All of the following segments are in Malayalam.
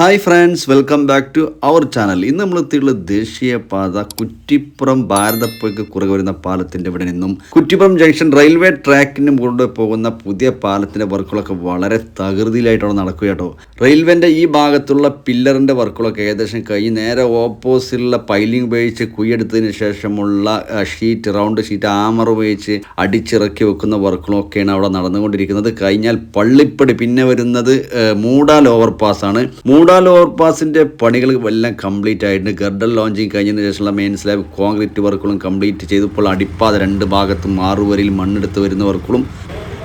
Hi friends welcome back to our channel ഇന്ന് നമ്മൾ എത്തിയുള്ള ദേശീയപാത കുറ്റിപ്പുറം ഭാരതപ്പുഴയ്ക്ക് കുറവ് വരുന്ന പാലത്തിന്റെ ഇവിടെ നിന്നും. കുറ്റിപ്പുറം ജംഗ്ഷൻ റെയിൽവേ ട്രാക്കിന് മുകളിലൂടെ പോകുന്ന പുതിയ പാലത്തിന്റെ വർക്കുകളൊക്കെ വളരെ തകൃതിയിലായിട്ടാണ് നടക്കുക കേട്ടോ റെയിൽവേന്റെ ഈ ഭാഗത്തുള്ള പില്ലറിന്റെ വർക്കുകളൊക്കെ ഏകദേശം കഴിഞ്ഞ് നേരെ ഓപ്പോസിറ്റുള്ള പൈലിംഗ് ഉപയോഗിച്ച് കുയ്യെടുത്തതിന് ശേഷമുള്ള ഷീറ്റ് റൗണ്ട് ഷീറ്റ് ആമർ ഉപയോഗിച്ച് അടിച്ചിറക്കി വെക്കുന്ന വർക്കുകളൊക്കെയാണ് അവിടെ നടന്നുകൊണ്ടിരിക്കുന്നത്. കഴിഞ്ഞാൽ പള്ളിപ്പടി പിന്നെ വരുന്നത് മൂടാൽ ഓവർ പാസ് ആണ്. മൂടാൽ ഓവർ പാസിന്റെ പണികൾ എല്ലാം കംപ്ലീറ്റ് ആയിട്ടുണ്ട്. ഗർഡൽ ലോഞ്ചിങ് കഴിഞ്ഞതിന് ശേഷമുള്ള മെയിൻ സ്ലാബ് കോൺക്രീറ്റ് വർക്കുകളും കംപ്ലീറ്റ് ചെയ്തപ്പോൾ അടിപ്പാത രണ്ട് ഭാഗത്തും മാറുവരിൽ മണ്ണെടുത്ത് വരുന്ന വർക്കുകളും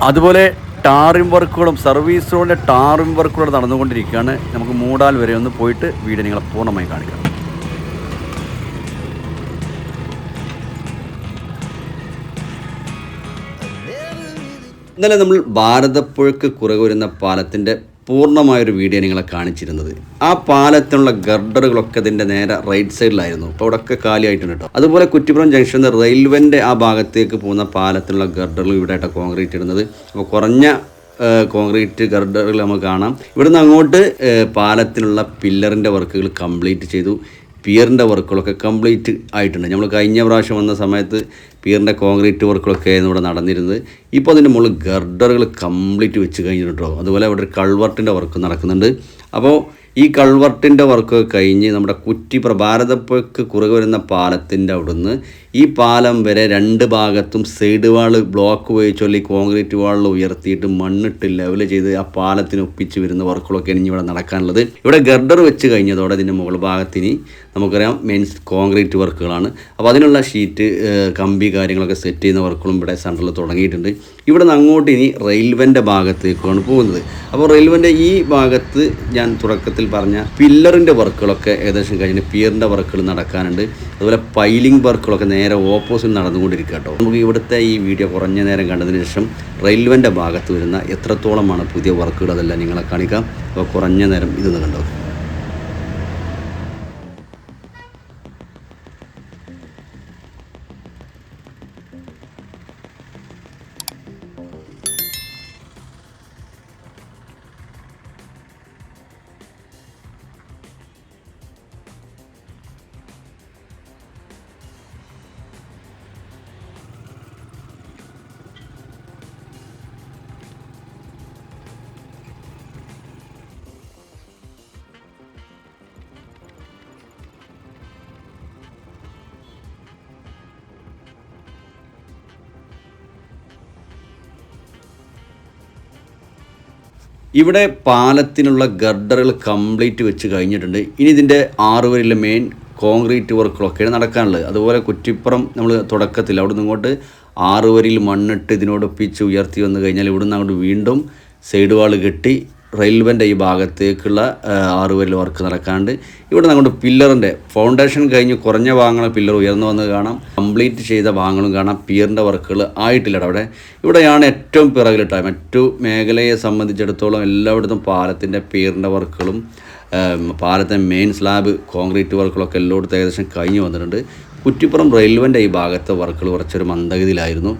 അതുപോലെ ടാറിം വർക്കുകളും സർവീസ് റോഡിന്റെ ടാറിം വർക്കുകളും നടന്നുകൊണ്ടിരിക്കുകയാണ്. നമുക്ക് മൂടാൽ വരെ ഒന്ന് പോയിട്ട് വീട് നിങ്ങളെ പൂർണമായി കാണിക്കാം. ഇന്നലെ നമ്മൾ ഭാരതപ്പുഴക്ക് കുറവ് വരുന്ന പാലത്തിന്റെ പൂർണമായൊരു വീഡിയോ നിങ്ങളെ കാണിച്ചിരുന്നത്. ആ പാലത്തിനുള്ള ഗർഡറുകളൊക്കെ അതിന്റെ നേരെ റൈറ്റ് സൈഡിലായിരുന്നു അപ്പോൾ അവിടെയൊക്കെ കാലിയായിട്ടുണ്ട് കേട്ടോ. അതുപോലെ കുറ്റിപ്പുറം ജംഗ്ഷനിൽ റെയിൽവേന്റെ ആ ഭാഗത്തേക്ക് പോകുന്ന പാലത്തിനുള്ള ഗർഡറുകൾ ഇവിടെ ആയിട്ട് കോൺക്രീറ്റ് ഇടുന്നത്. അപ്പോൾ കുറഞ്ഞ കോൺക്രീറ്റ് ഗർഡറുകൾ നമുക്ക് കാണാം. ഇവിടുന്ന് അങ്ങോട്ട് പാലത്തിനുള്ള പില്ലറിന്റെ വർക്കുകൾ കംപ്ലീറ്റ് ചെയ്തു. പിയറിന്റെ വർക്കുകളൊക്കെ കംപ്ലീറ്റ് ആയിട്ടുണ്ട്. നമ്മൾ കഴിഞ്ഞ പ്രാവശ്യം വന്ന സമയത്ത് പിയറിന്റെ കോൺക്രീറ്റ് വർക്കുകളൊക്കെ ആയിരുന്നു ഇവിടെ നടന്നിരുന്നത്. ഇപ്പോൾ അതിന്റെ മുകളിൽ ഗർഡറുകൾ കംപ്ലീറ്റ് വെച്ച് കഴിഞ്ഞിട്ടുണ്ടോ? അതുപോലെ അവിടെ ഒരു കൾവർട്ടിന്റെ വർക്ക് നടക്കുന്നുണ്ട്. അപ്പോൾ ഈ കൾവർട്ടിന്റെ വർക്ക് കഴിഞ്ഞ് നമ്മുടെ കുറ്റി ഭാരതപ്പുഴക്ക് കുറുകെ വരുന്ന പാലത്തിന്റെ അവിടുന്ന് ഈ പാലം വരെ രണ്ട് ഭാഗത്തും സൈഡ് വാൾ ബ്ലോക്ക് ഉപയോഗിച്ചുള്ള ഈ കോൺക്രീറ്റ് വാളിൽ ഉയർത്തിയിട്ട് മണ്ണിട്ട് ലെവൽ ചെയ്ത് ആ പാലത്തിന് ഒപ്പിച്ച് വരുന്ന വർക്കുകളൊക്കെയാണ് ഇനി ഇവിടെ നടക്കാനുള്ളത്. ഇവിടെ ഗർഡർ വെച്ച് കഴിഞ്ഞതോടെ ഇതിന്റെ മുകൾ ഭാഗത്തിന് നമുക്കറിയാം മെയിൻസ് കോൺക്രീറ്റ് വർക്കുകളാണ് അപ്പോൾ അതിനുള്ള ഷീറ്റ് കമ്പി കാര്യങ്ങളൊക്കെ സെറ്റ് ചെയ്യുന്ന വർക്കുകളും ഇവിടെ സെന്ററിൽ തുടങ്ങിയിട്ടുണ്ട്. ഇവിടെ നിന്ന് അങ്ങോട്ട് ഇനി റെയിൽവേന്റെ ഭാഗത്തേക്കാണ് പോകുന്നത്. അപ്പോൾ റെയിൽവേന്റെ ഈ ഭാഗത്ത് ഞാൻ തുടക്കത്തിൽ പറഞ്ഞ പില്ലറിന്റെ വർക്കുകളൊക്കെ ഏകദേശം കഴിഞ്ഞ് പിയറിന്റെ വർക്കുകൾ നടക്കാനുണ്ട്. അതുപോലെ പൈലിംഗ് വർക്കുകളൊക്കെ നേരെ ഓപ്പോസിറ്റ് നടന്നുകൊണ്ടിരിക്കുക കേട്ടോ. നമുക്ക് ഇവിടുത്തെ ഈ വീഡിയോ കുറഞ്ഞ നേരം കണ്ടതിന് ശേഷം റെയിൽവേന്റെ ഭാഗത്ത് വരുന്ന എത്രത്തോളമാണ് പുതിയ വർക്കുകൾ അതെല്ലാം നിങ്ങളെ കാണിക്കാം. അപ്പോൾ കുറഞ്ഞ നേരം ഇതൊന്ന് കണ്ടോ ഇവിടെ പാലത്തിനുള്ള ഗർഡറുകൾ കംപ്ലീറ്റ് വെച്ച് കഴിഞ്ഞിട്ടുണ്ട്. ഇനി ഇതിന്റെ ആറ് വരിയിലെ മെയിൻ കോൺക്രീറ്റ് വർക്കുകളൊക്കെയാണ് നടക്കാനുള്ളത്. അതുപോലെ കുറ്റിപ്പുറം നമ്മൾ തുടക്കത്തിൽ അവിടെ ഇങ്ങോട്ട് ആറ് വരിയിൽ മണ്ണിട്ട് ഇതിനോടൊപ്പിച്ച് ഉയർത്തി വന്നു കഴിഞ്ഞാൽ ഇവിടുന്ന് അങ്ങോട്ട് വീണ്ടും സൈഡ് വാൾ കെട്ടി റെയിൽവേന്റെ ഈ ഭാഗത്തേക്കുള്ള ആറുപേരിൽ ആറ് വർക്ക് നടക്കാണ്ട്. ഇവിടെ നമ്മുടെ പില്ലറിന്റെ ഫൗണ്ടേഷൻ കഴിഞ്ഞ് കുറഞ്ഞ ഭാഗങ്ങളെ പില്ലർ ഉയർന്നു വന്ന് കാണാം. കംപ്ലീറ്റ് ചെയ്ത ഭാഗങ്ങളും കാണാം. പിയറിന്റെ വർക്കുകൾ ആയിട്ടില്ല അവിടെ. ഇവിടെയാണ് ഏറ്റവും പിറകിലിട്ട മറ്റു മേഖലയെ സംബന്ധിച്ചിടത്തോളം എല്ലായിടത്തും പാലത്തിന്റെ പിയറിന്റെ വർക്കുകളും പാലത്തെ മെയിൻ സ്ലാബ് കോൺക്രീറ്റ് വർക്കുകളൊക്കെ എല്ലായിടത്തും ഏകദേശം കഴിഞ്ഞു വന്നിട്ടുണ്ട്. കുറ്റിപ്പുറം റെയിൽവേന്റെ ഈ ഭാഗത്തെ വർക്കുകൾ കുറച്ചൊരു മന്ദഗതിയിലായിരുന്നു.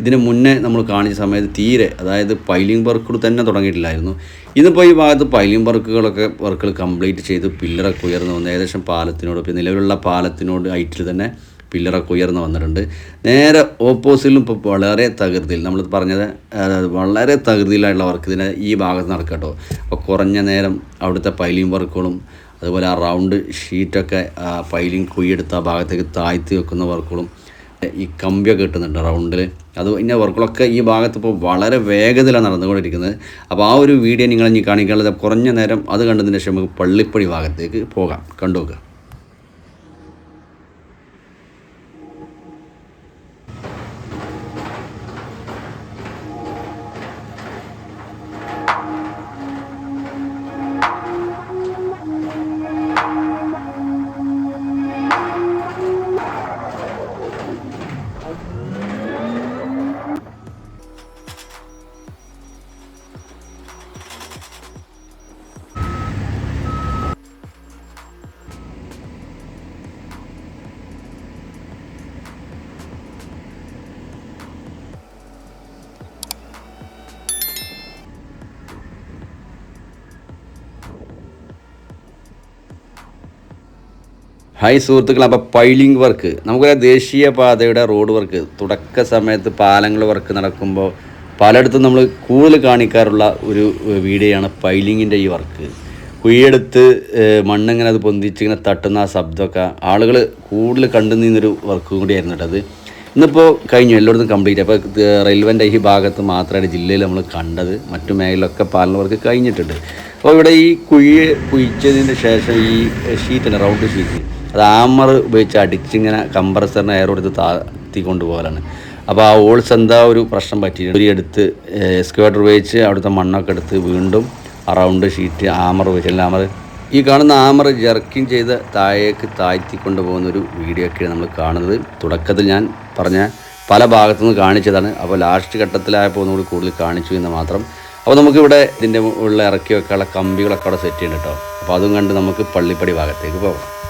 ഇതിന് മുന്നേ നമ്മൾ കാണിച്ച സമയത്ത് തീരെ അതായത് പൈലിംഗ് വർക്കുകൾ തന്നെ തുടങ്ങിയിട്ടില്ലായിരുന്നു. ഇന്നിപ്പോൾ ഈ ഭാഗത്ത് പൈലിംഗ് വർക്കുകളൊക്കെ വർക്കുകൾ കംപ്ലീറ്റ് ചെയ്ത് പില്ലറൊക്കെ ഉയർന്നു വന്ന് ഏകദേശം പാലത്തിനോട് ഇപ്പോൾ നിലവിലുള്ള പാലത്തിനോട് ഹൈറ്റിൽ തന്നെ പില്ലറൊക്കെ ഉയർന്നു വന്നിട്ടുണ്ട്. നേരെ ഓപ്പോസിറ്റിലും ഇപ്പോൾ വളരെ തകൃതിയിൽ നമ്മൾ പറഞ്ഞത് വളരെ തകൃതിയിലായിട്ടുള്ള വർക്ക് ഇതിനെ ഈ ഭാഗത്ത് നടക്കട്ടോ അപ്പോൾ കുറഞ്ഞ നേരം അവിടുത്തെ പൈലിംഗ് വർക്കുകളും അതുപോലെ ആ റൗണ്ട് ഷീറ്റൊക്കെ പൈലിംഗ് കുയ്യെടുത്ത് ആ ഭാഗത്തേക്ക് താഴ്ത്തി വെക്കുന്ന വർക്കുകളും ഈ കമ്പിയൊക്കെ കിട്ടുന്നുണ്ട് റൗണ്ടിൽ അത് ഇന്ന വർക്കുകളൊക്കെ ഈ ഭാഗത്ത് ഇപ്പോൾ വളരെ വേഗതയിലാണ് നടന്നുകൊണ്ടിരിക്കുന്നത്. അപ്പോൾ ആ ഒരു വീഡിയോ നിങ്ങൾ ഇനി കാണിക്കാനുള്ളത് കുറഞ്ഞ നേരം അത് കണ്ടതിന് ശേഷം നമുക്ക് പള്ളിപ്പടി ഭാഗത്തേക്ക് പോകാം. കണ്ടു ഹായ് സുഹൃത്തുക്കൾ അപ്പോൾ പൈലിംഗ് വർക്ക്. നമുക്കറിയാം ദേശീയപാതയുടെ റോഡ് വർക്ക്. തുടക്ക സമയത്ത് പാലങ്ങൾ വർക്ക് നടക്കുമ്പോൾ പലയിടത്തും നമ്മൾ കൂടുതൽ കാണിക്കാറുള്ള ഒരു വീഡിയോയാണ് പൈലിങ്ങിന്റെ ഈ വർക്ക്. കുഴിയെടുത്ത് മണ്ണിങ്ങനെ അത് പൊന്തിച്ചിങ്ങനെ തട്ടുന്ന ആ ശബ്ദമൊക്കെ ആളുകൾ കൂടുതൽ കണ്ടു നിന്നൊരു വർക്കും കൂടിയായിരുന്നു കേട്ടത് ഇന്നിപ്പോൾ കഴിഞ്ഞു എല്ലായിടത്തും കംപ്ലീറ്റ് അപ്പോൾ റെയിൽവേന്റെ ഈ ഭാഗത്ത് മാത്രമാണ് ജില്ലയിൽ നമ്മൾ കണ്ടത് മറ്റു മേഖലയിലൊക്കെ പാലന വർക്ക് കഴിഞ്ഞിട്ടുണ്ട്. അപ്പോൾ ഇവിടെ ഈ കുഴി കുഴിച്ചതിന് ശേഷം ഈ ഷീറ്റ് റൗണ്ട് ഷീറ്റ് അത് ആമർ ഉപയോഗിച്ച് അടിച്ചിങ്ങനെ കമ്പ്രസറിന് എയർ കൊടുത്ത് താത്തി കൊണ്ടുപോകലാണ് അപ്പോൾ ആ ഓൾസ് എന്താ ഒരു പ്രശ്നം പറ്റിയിട്ടുണ്ട്. ഒരു എടുത്ത് എക്സ്കവേറ്റർ ഉപയോഗിച്ച് അവിടുത്തെ മണ്ണൊക്കെ എടുത്ത് വീണ്ടും റൗണ്ട് ഷീറ്റ് ആമർ ഉപയോഗിച്ച്. ആമർ ഈ കാണുന്ന ആമർ ജർക്കിങ് ചെയ്ത് താഴേക്ക് താഴ്ത്തി കൊണ്ടുപോകുന്ന ഒരു വീഡിയോ ഒക്കെയാണ് നമ്മൾ കാണുന്നത്. തുടക്കത്തിൽ ഞാൻ പറഞ്ഞ പല ഭാഗത്തുനിന്ന് കാണിച്ചതാണ്. അപ്പോൾ ലാസ്റ്റ് ഘട്ടത്തിലായപ്പോൾ ഒന്നുകൂടി കൂടുതൽ കാണിച്ചു എന്ന് മാത്രം. അപ്പോൾ നമുക്കിവിടെ ഇതിന്റെ ഉള്ള ഇറക്കി വെക്കാനുള്ള കമ്പികളൊക്കെ അവിടെ സെറ്റ് ചെയ്യുന്നുണ്ട് കേട്ടോ അപ്പോൾ അതും കണ്ട് നമുക്ക് പള്ളിപ്പടി ഭാഗത്തേക്ക് പോകാം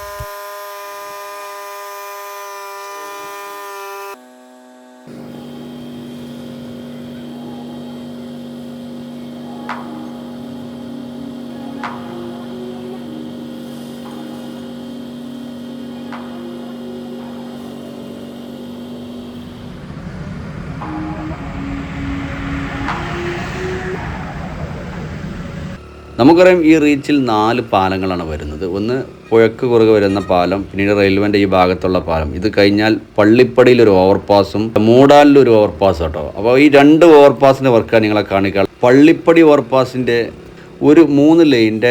നമുക്കറിയാം ഈ റീച്ചിൽ നാല് പാലങ്ങളാണ് വരുന്നത്. ഒന്ന് പുഴക്ക് കുറുകെ വരുന്ന പാലം പിന്നീട് റെയിൽവേന്റെ ഈ ഭാഗത്തുള്ള പാലം. ഇത് കഴിഞ്ഞാൽ പള്ളിപ്പടിയിൽ ഒരു ഓവർപാസും മൂടാലിൽ ഒരു ഓവർപാസ് കേട്ടോ. അപ്പോൾ ഈ രണ്ട് ഓവർപാസിന്റെ വർക്കാണ് നിങ്ങളെ കാണിക്കുക പള്ളിപ്പടി ഓവർപാസിന്റെ ഒരു മൂന്ന് ലൈനിന്റെ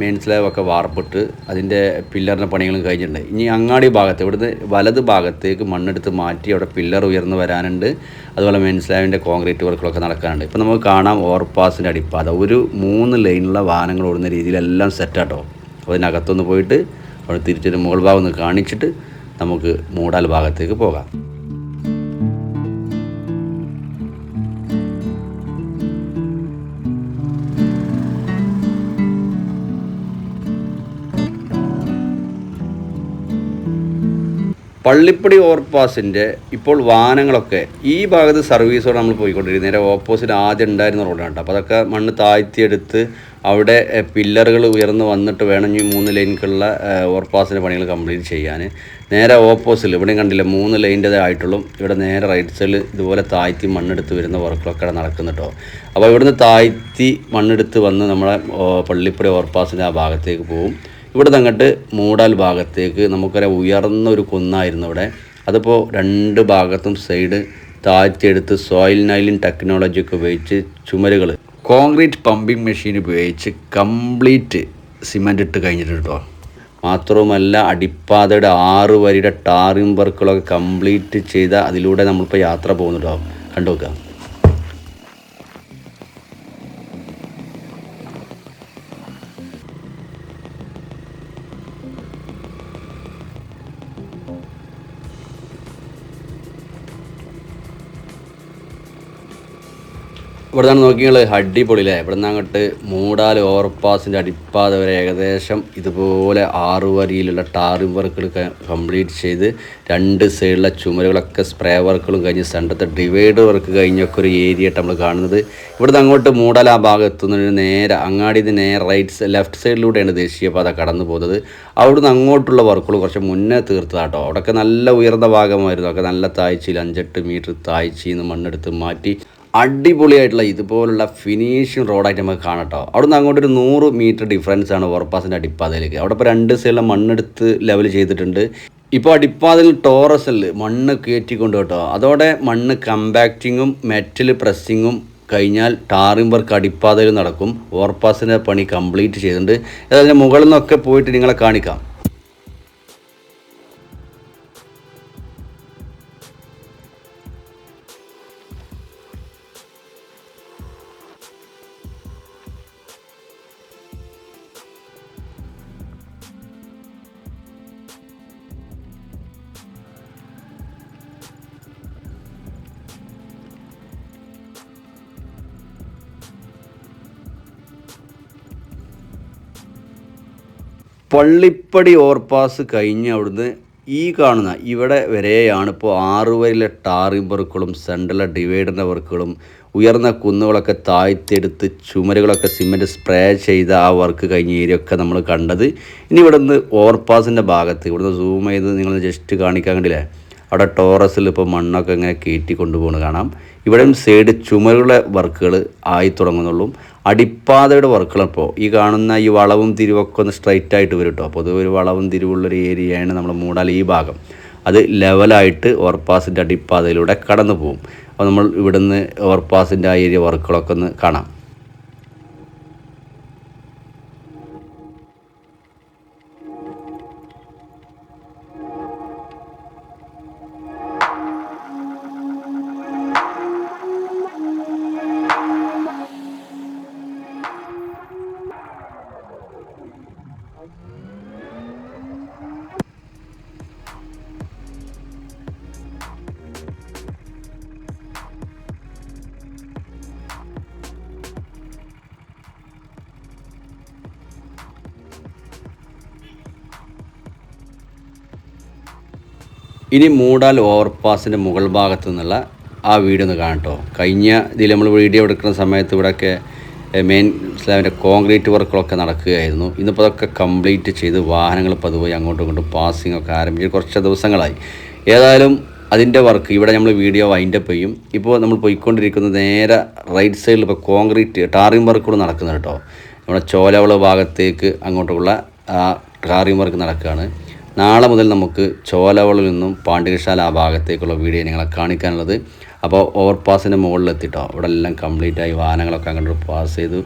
മെയിൻ സ്ലാബ് ഒക്കെ വാർപ്പിട്ട് അതിന്റെ പില്ലറിന്റെ പണികളും കഴിഞ്ഞിട്ടുണ്ട്. ഇനി അങ്ങാടി ഭാഗത്ത് ഇവിടുന്ന് വലത് ഭാഗത്തേക്ക് മണ്ണെടുത്ത് മാറ്റി അവിടെ പില്ലർ ഉയർന്നു വരാനുണ്ട്. അതുപോലെ മെയിൻ സ്ലാബിന്റെ കോൺക്രീറ്റ് വർക്കുകളൊക്കെ നടക്കാനുണ്ട്. ഇപ്പോൾ നമുക്ക് കാണാം ഓവർപാസിന്റെ അടിപ്പാത. ഒരു മൂന്ന് ലൈനിലുള്ള വാഹനങ്ങൾ ഓടുന്ന രീതിയിലെല്ലാം സെറ്റാട്ടോ അപ്പോൾ അതിനകത്തൊന്ന് പോയിട്ട് അവിടെ തിരിച്ചൊരു മുകൾ ഭാഗം ഒന്ന് കാണിച്ചിട്ട് നമുക്ക് മൂടാൽ ഭാഗത്തേക്ക് പോകാം. പള്ളിപ്പടി ഓവർപാസിന്റെ ഇപ്പോൾ വാഹനങ്ങളൊക്കെ ഈ ഭാഗത്ത് സർവീസോടെ നമ്മൾ പോയിക്കൊണ്ടിരിക്കുന്നത് നേരെ ഓപ്പോസിറ്റ് ആദ്യം ഉണ്ടായിരുന്ന റോഡാണ് അപ്പോൾ അതൊക്കെ മണ്ണ് താഴ്ത്തിയെടുത്ത് അവിടെ പില്ലറുകൾ ഉയർന്ന് വന്നിട്ട് വേണം ഈ മൂന്ന് ലൈനിക്കുള്ള ഓവർപാസിന്റെ പണികൾ കംപ്ലീറ്റ് ചെയ്യാൻ. നേരെ ഓപ്പോസിറ്റിൽ ഇവിടെയും കണ്ടില്ല മൂന്ന് ലൈന്റേതായിട്ടുള്ളൂ ഇവിടെ നേരെ റൈറ്റ് സൈഡിൽ ഇതുപോലെ താഴ്ത്തി മണ്ണെടുത്ത് വരുന്ന വർക്കുകളൊക്കെ നടക്കുന്നു കേട്ടോ. അപ്പോൾ ഇവിടുന്ന് താഴ്ത്തി മണ്ണെടുത്ത് വന്ന് നമ്മളെ പള്ളിപ്പടി ഓവർപാസിന്റെ ആ ഭാഗത്തേക്ക് പോകും ഇവിടെ അങ്ങോട്ട് മൂടാൽ ഭാഗത്തേക്ക് നമുക്കറിയാം ഉയർന്ന ഒരു കുന്നായിരുന്നു ഇവിടെ. അതിപ്പോൾ രണ്ട് ഭാഗത്തും സൈഡ് താഴ്ത്തിയെടുത്ത് സോയിൽ നൈലിൻ ടെക്നോളജി ഒക്കെ ഉപയോഗിച്ച് ചുമരുകൾ കോൺക്രീറ്റ് പമ്പിംഗ് മെഷീൻ ഉപയോഗിച്ച് കംപ്ലീറ്റ് സിമെന്റ് ഇട്ട് കഴിഞ്ഞിട്ടുണ്ട് മാത്രവുമല്ല അടിപ്പാതയുടെ ആറ് വരിയുടെ ടാറിംഗ് വർക്കുകളൊക്കെ കംപ്ലീറ്റ് ചെയ്ത അതിലൂടെ നമ്മളിപ്പോൾ യാത്ര പോകുന്നുണ്ടോ കണ്ടു നോക്കാം. ഇവിടെ നിന്ന് നോക്കിയാൽ അടിപൊളിയിലെ ഇവിടെ നിന്ന് അങ്ങോട്ട് മൂടാൽ ഓവർപാസിന്റെ അടിപ്പാത വരെ ഏകദേശം ഇതുപോലെ ആറു വരിയിലുള്ള ടാറിംഗ് വർക്കുകൾ കംപ്ലീറ്റ് ചെയ്ത് രണ്ട് സൈഡിലെ ചുമരുകളൊക്കെ സ്പ്രേ വർക്കുകളും കഴിഞ്ഞ് സെന്ററത്തെ ഡിവൈഡർ വർക്ക് കഴിഞ്ഞൊക്കെ ഒരു ഏരിയ ആയിട്ട് നമ്മൾ കാണുന്നത്. ഇവിടുന്ന് അങ്ങോട്ട് മൂടാൽ ആ ഭാഗം എത്തുന്നതിന് നേരെ അങ്ങാടി നേരെ റൈറ്റ് ലെഫ്റ്റ് സൈഡിലൂടെയാണ് ദേശീയപാത കടന്നു പോകുന്നത്. അവിടുന്ന് അങ്ങോട്ടുള്ള വർക്കുകൾ കുറച്ച് മുന്നേ തീർത്തതാട്ടോ അവിടെയൊക്കെ നല്ല ഉയർന്ന ഭാഗമായിരുന്നു. ഒക്കെ നല്ല താഴ്ചയിൽ അഞ്ചെട്ട് മീറ്റർ താഴ്ചയിൽ നിന്ന് മണ്ണെടുത്ത് മാറ്റി അടിപൊളിയായിട്ടുള്ള ഇതുപോലുള്ള ഫിനിഷിങ് റോഡായിട്ട് നമുക്ക് കാണാം കേട്ടോ അവിടുന്ന് അങ്ങോട്ട് ഒരു നൂറ് മീറ്റർ ഡിഫറൻസ് ആണ് ഓവർപാസിന്റെ അടിപ്പാതയിലേക്ക്. അവിടെ ഇപ്പോൾ രണ്ട് സൈഡിലെ മണ്ണെടുത്ത് ലെവൽ ചെയ്തിട്ടുണ്ട്. ഇപ്പോൾ അടിപ്പാതിൽ ടോറസിൽ മണ്ണ് കയറ്റിക്കൊണ്ട് കേട്ടോ അതോടെ മണ്ണ് കമ്പാക്റ്റിങ്ങും മെറ്റൽ പ്രസ്സിങ്ങും കഴിഞ്ഞാൽ ടാറിംഗ് വർക്ക് അടിപ്പാതയിൽ നടക്കും. ഓവർപാസിന്റെ പണി കംപ്ലീറ്റ് ചെയ്തിട്ടുണ്ട്. അതിന്റെ മുകളിൽ നിന്നൊക്കെ പോയിട്ട് നിങ്ങളെ കാണിക്കാം. പള്ളിപ്പടി ഓവർപാസ് കഴിഞ്ഞ് അവിടുന്ന് ഈ കാണുന്ന ഇവിടെ വരെയാണ് ഇപ്പോൾ ആറുവരിലെ ടാറിംഗ് വർക്കുകളും സെൻട്രലെ ഡിവൈഡറിന്റെ വർക്കുകളും ഉയർന്ന കുന്നുകളൊക്കെ താഴ്ത്തെടുത്ത് ചുമരുകളൊക്കെ സിമെന്റ് സ്പ്രേ ചെയ്ത ആ വർക്ക് കഴിഞ്ഞ ഏരിയൊക്കെ നമ്മൾ കണ്ടത്. ഇനി ഇവിടെ നിന്ന് ഓവർപാസിന്റെ ഭാഗത്ത് ഇവിടുന്ന് സൂം ചെയ്ത് നിങ്ങൾ ജസ്റ്റ് കാണിക്കാൻ കണ്ടില്ലേ? അവിടെ ടോറസിൽ ഇപ്പോൾ മണ്ണൊക്കെ ഇങ്ങനെ കയറ്റി കൊണ്ടുപോകുന്നത് കാണാം. ഇവിടെയും സൈഡ് ചുമരുള്ള വർക്കുകൾ ആയി തുടങ്ങുന്നുള്ളൂ. അടിപ്പാതയുടെ വർക്കുകൾ ഇപ്പോൾ ഈ കാണുന്ന ഈ വളവും തിരിവൊക്കെ ഒന്ന് സ്ട്രൈറ്റ് ആയിട്ട് വരും കേട്ടോ അപ്പോൾ ഒരു വളവും തിരിവുള്ളൊരു ഏരിയയാണ് നമ്മൾ മൂടാൽ ഈ ഭാഗം. അത് ലെവലായിട്ട് ഓവർപാസിന്റെ അടിപ്പാതയിലൂടെ കടന്നു പോകും അപ്പോൾ നമ്മൾ ഇവിടുന്ന് ഓവർപാസിന്റെ ആ ഏരിയ വർക്കുകളൊക്കെ ഒന്ന് കാണാം. ഇനി മൂടാൽ ഓവർപാസിന്റെ മുകൾ ഭാഗത്തു നിന്നുള്ള ആ വീഡിയോ ഒന്ന് കാണട്ടോ കഴിഞ്ഞ ഇതിൽ നമ്മൾ വീഡിയോ എടുക്കുന്ന സമയത്ത് ഇവിടെയൊക്കെ മെയിൻ സ്ലാബിന്റെ കോൺക്രീറ്റ് വർക്കുകളൊക്കെ നടക്കുകയായിരുന്നു. ഇന്നിപ്പോൾ അതൊക്കെ കംപ്ലീറ്റ് ചെയ്ത് വാഹനങ്ങൾ പതുപോയി അങ്ങോട്ടും ഇങ്ങോട്ടും പാസിംഗ് ഒക്കെ ആരംഭിച്ച് കുറച്ച് ദിവസങ്ങളായി. ഏതായാലും അതിന്റെ വർക്ക് ഇവിടെ നമ്മൾ വീഡിയോ വൈൻഡപ്പ് ചെയ്യും. ഇപ്പോൾ നമ്മൾ പോയിക്കൊണ്ടിരിക്കുന്നത് നേരെ റൈറ്റ് സൈഡിൽ ഇപ്പോൾ കോൺക്രീറ്റ് ടാറിംഗ് വർക്കുകൾ നടക്കുന്നത് കേട്ടോ. നമ്മുടെ ചോലവള ഭാഗത്തേക്ക് അങ്ങോട്ടുള്ള ആ ടാറിംഗ് വർക്ക് നടക്കുകയാണ്. നാളെ മുതൽ നമുക്ക് ചോലവളിൽ നിന്നും പാണ്ഡ്യശാല ആ ഭാഗത്തേക്കുള്ള വീഡിയോ നിങ്ങളെ കാണിക്കാനുള്ളത്. അപ്പോൾ ഓവർപാസിന്റെ മുകളിലെത്തിട്ടോ അവിടെ എല്ലാം കംപ്ലീറ്റ് ആയി. വാഹനങ്ങളൊക്കെ അങ്ങോട്ട് പാസ് ചെയ്തു.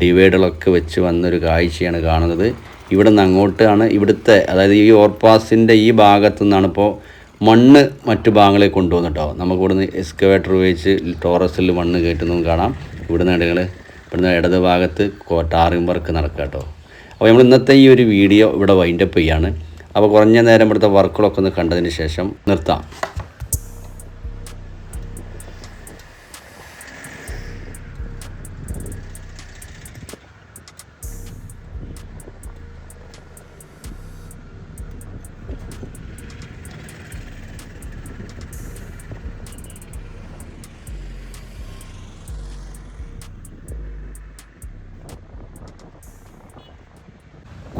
ഡിവൈഡുകളൊക്കെ വെച്ച് വന്നൊരു കാഴ്ചയാണ് കാണുന്നത്. ഇവിടെ നിന്ന് അങ്ങോട്ടാണ് ഇവിടുത്തെ അതായത് ഈ ഓവർപാസിന്റെ ഈ ഭാഗത്തു നിന്നാണ് ഇപ്പോൾ മണ്ണ് മറ്റു ഭാഗങ്ങളിൽ കൊണ്ടുവന്നിട്ടോ നമുക്ക് ഇവിടുന്ന് എക്സ്കവേറ്റർ ഉപയോഗിച്ച് ടോറസിൽ മണ്ണ് കയറ്റുന്നതും കാണാം. ഇവിടുന്ന് നിങ്ങൾ ഇവിടുന്ന് ഇടത് ഭാഗത്ത് ടാറിംഗ് വർക്ക് നടക്കുക കേട്ടോ. അപ്പോൾ നമ്മൾ ഇന്നത്തെ ഈ ഒരു വീഡിയോ ഇവിടെ വൈൻഡപ്പ് ചെയ്യാണ്. അപ്പോൾ കുറഞ്ഞ നേരം ഇവിടുത്തെ വർക്കുകളൊക്കെ ഒന്ന് കണ്ടതിന് ശേഷം നിർത്താം.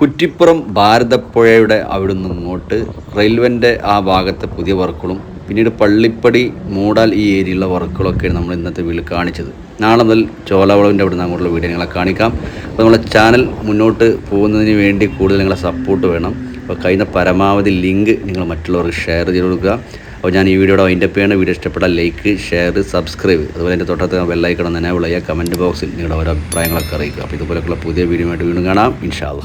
കുറ്റിപ്പുറം ഭാരതപ്പുഴയുടെ അവിടെ നിന്ന് ഇങ്ങോട്ട് റെയിൽവേന്റെ ആ ഭാഗത്തെ പുതിയ വർക്കുകളും പിന്നീട് പള്ളിപ്പടി മൂടാൽ ഈ ഏരിയയിലുള്ള വർക്കുകളൊക്കെയാണ് നമ്മൾ ഇന്നത്തെ വീട്ടിൽ കാണിച്ചത്. നാളെ മുതൽ ചോലവളവിന്റെ അവിടെ നിന്ന് അങ്ങോട്ടുള്ള വീഡിയോ നിങ്ങളെ കാണിക്കാം. അപ്പോൾ നമ്മളെ ചാനൽ മുന്നോട്ട് പോകുന്നതിന് വേണ്ടി കൂടുതൽ നിങ്ങളെ സപ്പോർട്ട് വേണം. അപ്പോൾ കഴിയുന്ന പരമാവധി ലിങ്ക് നിങ്ങൾ മറ്റുള്ളവർക്ക് ഷെയർ ചെയ്ത് കൊടുക്കുക. അപ്പോൾ ഞാൻ ഈ വീഡിയോയുടെ വൈൻഡപ്പ് ചെയ്യണം. വീഡിയോ ഇഷ്ടപ്പെട്ടാൽ ലൈക്ക് ഷെയർ സബ്സ്ക്രൈബ് അതുപോലെ എന്റെ തൊട്ടത്ത് ബെല്ലൈക്കണം തന്നെ വിളയുക കമന്റ് ബോക്സിൽ നിങ്ങളുടെ ഓരോ അഭിപ്രായങ്ങളൊക്കെ അറിയിക്കുക. അപ്പോൾ ഇതുപോലെയുള്ള പുതിയ വീഡിയോ ആയിട്ട് വീണ്ടും കാണാം. ഇൻഷാല്ല